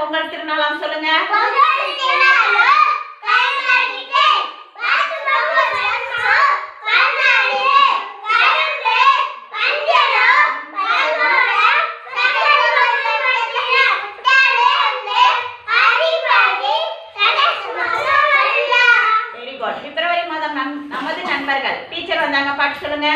பொங்கல் திருநாளாம் சொல்லுங்க. பிப்ரவரி மாதம் நம் நமது நண்பர்கள். டீச்சர் வந்தாங்க. பாட்டு சொல்லுங்க.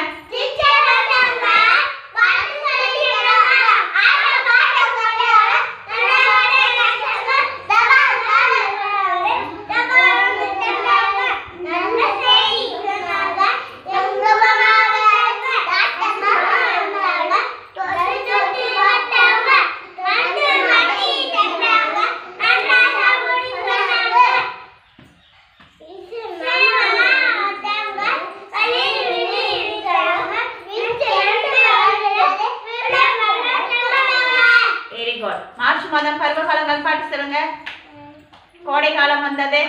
மாதம் பருவகாலங்கள் பாட்டு சொல்லுங்க. கோடை காலம் வந்தது.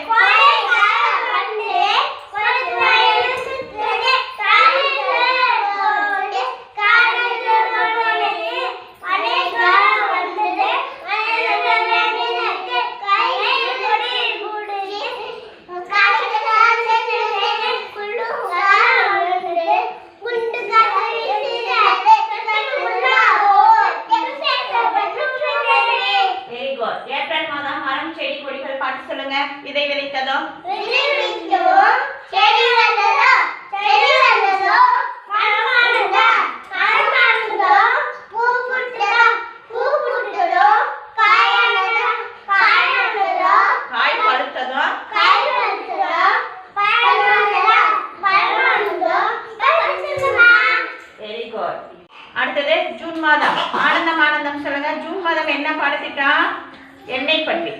வெரி குட் அடுத்தது ஜூன் மாதம். ஆனந்தம் ஆனந்தம் சொல்லுங்க. ஜூன் மாதம் என்ன பாடத்திட்டம் எண்ணெய் பற்றி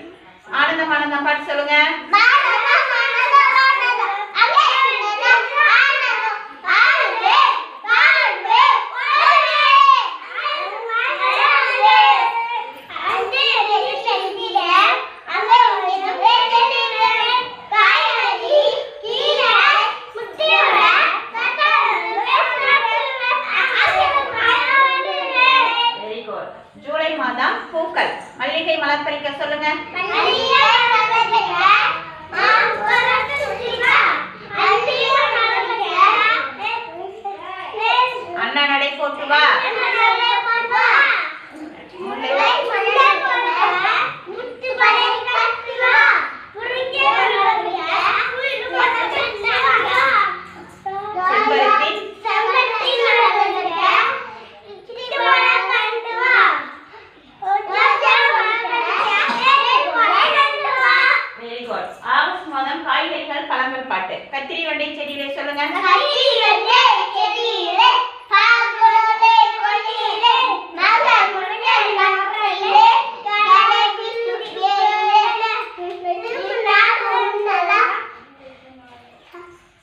ஆனந்தம் பாட்டு சொல்லுங்க ஜூலை மாதம் பூக்கள். மல்லிகை மலர் பறிக்க சொல்லுங்க.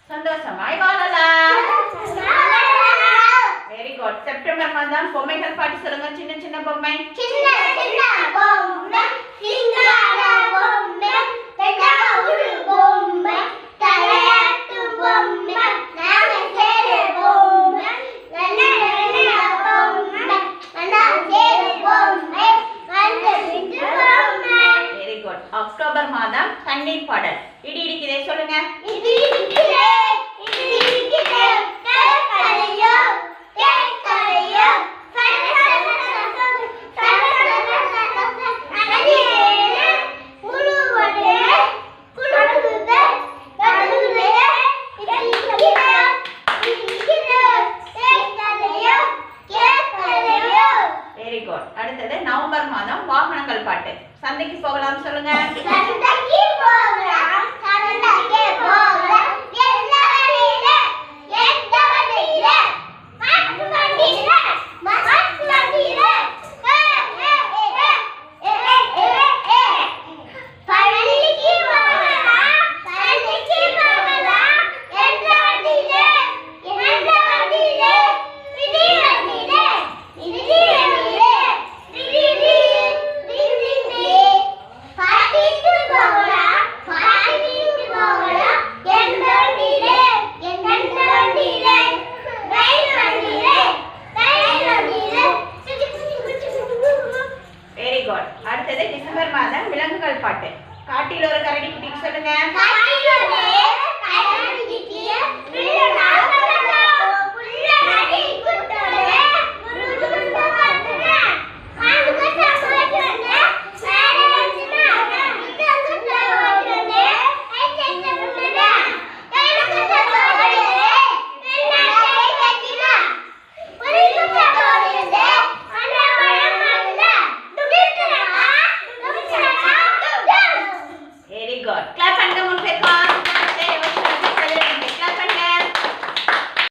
சந்தோஷமாய் வாழலாம். வெரி குட் செப்டம்பர் மாதம் பொம்மைகள் பாட்டு சொல்லுங்க. சின்ன சின்ன பொம்மை. சின்ன சின்ன பொம்மை. அடுத்தது நவம்பர் மாதம் வாகனங்கள் பாட்டு. சந்தைக்கு போகலாம் சொல்லுங்க. 老太婆